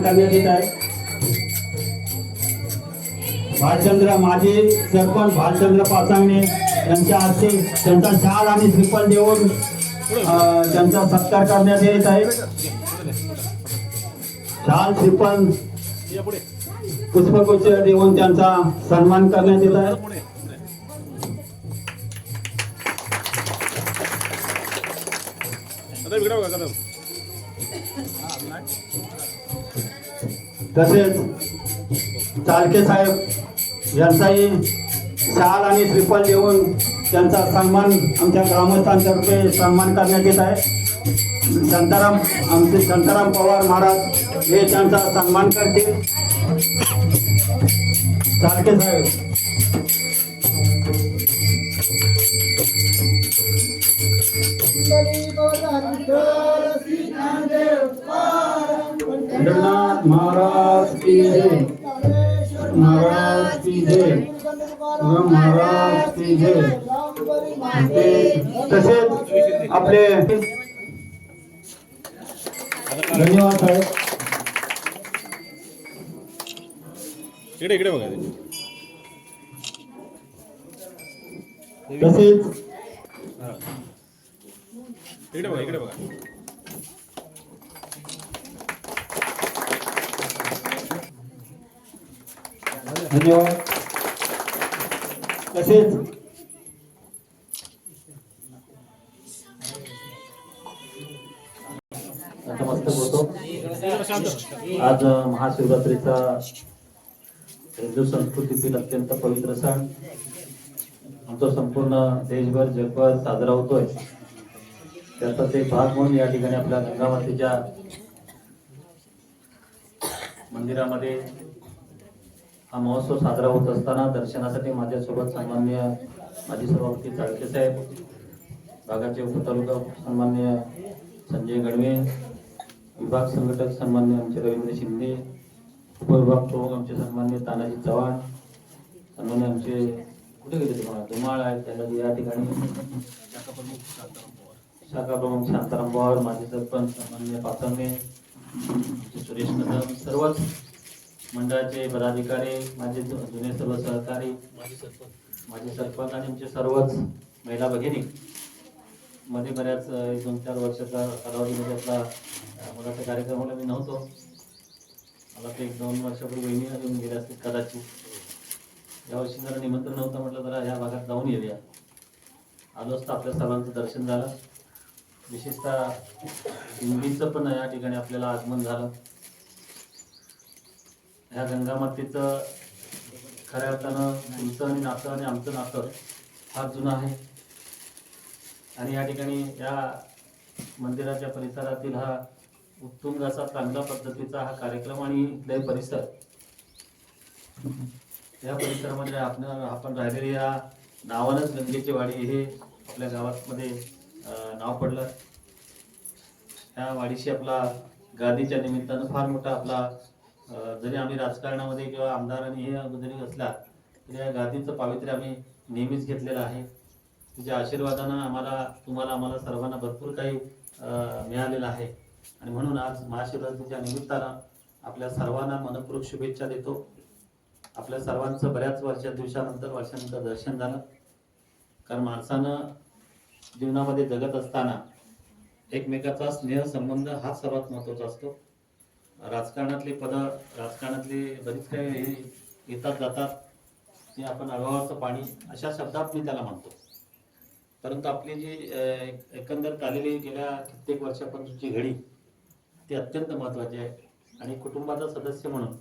सन्मान करण्यात येत आहे. भालचंद्र माजी सरपंच भालचंद्र पाचांगणे यांच्या हस्ते त्यांचा शाल आणि श्रीफल देऊन त्यांचा सत्कार करण्यात येत आहे. शाल श्रीफल पुष्पगुच्छ देऊन त्यांचा सन्मान करण्यात येत आहे. कदम. तसेच चालके साहेब यांचाही शाल आणि श्रीफल देऊन त्यांचा सन्मान आमच्या ग्रामस्थांतर्फे सन्मान करण्यात येत आहे. शांताराम आमचे शांताराम पवार महाराज हे त्यांचा सन्मान करतील. चालके साहेब. पंढरनाथ महाराज की जय। महाराज की जय। महाराज की जय। तसेच आपले धन्यवाद साहेब। इकडे इकडे बघा. तसेच इकडे बघा इकडे बघा. धन्यवाद. तसेच नतमस्तक होतो आज महाशिवरात्रीचा हिंदू संस्कृतीतील अत्यंत पवित्र सण. आमचा संपूर्ण देशभर जगभर साजरा होतोय. त्याचाच एक भाग म्हणून या ठिकाणी आपल्या गंगामातेच्या मंदिरामध्ये हा महोत्सव साजरा होत असताना दर्शनासाठी माझ्यासोबत सन्मान्य माजी सभापती चाळके साहेब भागाचे उपतालुका सन्मान्य संजय गडवे विभाग संघटक सन्मान्य आमचे रवींद्र शिंदे उपविभाग प्रमुख आमचे सन्मान्य तानाजी चव्हाण सन्मान्य आमचे कुठे गेले तुम्हाला? धुमाळ आहेत त्यांना या ठिकाणी शाखा प्रमुख शांताराम पवार माजी सरपंच सन्मान्य पाचंगे सुरेश कदम सर्वच मंडळाचे पदाधिकारी माझे जु- जुने सर्व सहकारी माझे सरपंच आणि आमचे सर्वच महिला भगिनी. मध्ये बऱ्याच एक दोन चार वर्षाचा कालावधीमध्ये आपला मुलाचा कार्यक्रमाला मी नव्हतो. मला ते एक दोन वर्षापूर्वी बहिणी येऊन गेल्या असतील कदाचित. यावर्षी जरा निमंत्रण नव्हतं म्हटलं जरा ह्या भागात जाऊन येऊया. आलो असतं आपल्या सर्वांचं दर्शन झालं. विशेषतः हिंदीचं पण या ठिकाणी आपल्याला आगमन झालं. ह्या गंगामातेचं खऱ्या अर्थानं तुमचं आणि नातं आणि आमचं नातं फार जुनं आहे. आणि या ठिकाणी या मंदिराच्या परिसरातील हा उत्तुंग असा चांगल्या पद्धतीचा हा कार्यक्रम आणि इथलाही परिसर. या परिसरामध्ये आपण आपण राहिलेले या नावानच गंगेची वाडी हे आपल्या गावामध्ये नाव पडलं. त्या वाडीशी आपला गादीच्या निमित्तानं फार मोठा आपला जरी आम्ही राजकारणामध्ये किंवा आमदार आणि हे जरी असला तरी या गादीचं पावित्र्य आम्ही नेहमीच घेतलेलं आहे. तुझ्या आशीर्वादानं आम्हाला तुम्हाला आम्हाला सर्वांना भरपूर काही मिळालेलं आहे. आणि म्हणून आज महाशिवरात्रीच्या निमित्तानं आपल्या सर्वांना मनपूर्वक शुभेच्छा देतो. आपल्या सर्वांचं बऱ्याच वर्षा दिवसानंतर वर्षानंतर दर्शन झालं. कारण माणसानं जीवनामध्ये जगत असताना एकमेकाचा स्नेह संबंध हा सर्वात महत्त्वाचा असतो. राजकारणातले पदं राजकारणातले बरीच काही हे येतात जातात. ते आपण अभावाचं पाणी अशा शब्दात मी त्याला म्हणतो. परंतु आपली जी एकंदर आलेली गेल्या कित्येक वर्षापासूनची घडी ती अत्यंत महत्वाची आहे. आणि कुटुंबाचा सदस्य म्हणून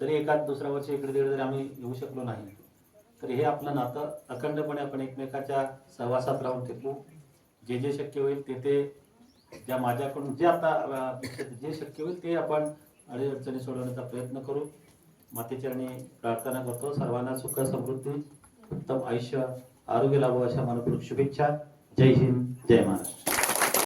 तरी एखाद दुसऱ्या वर्षी इकडे तिकडे जरी आम्ही येऊ शकलो नाही तर हे आपलं नातं. अखंडपणे आपण एकमेकाच्या सहवासात राहून टिकू. जे जे शक्य होईल ते ते ज्या माझ्याकडून जे आता जे शक्य होईल ते आपण अडीअडचणी सोडवण्याचा प्रयत्न करू. मातेचरणी प्रार्थना करतो. सर्वांना सुख समृद्धी उत्तम आयुष्य आरोग्य लाभो अशा मनपूर्वक शुभेच्छा. जय हिंद जय महाराष्ट्र.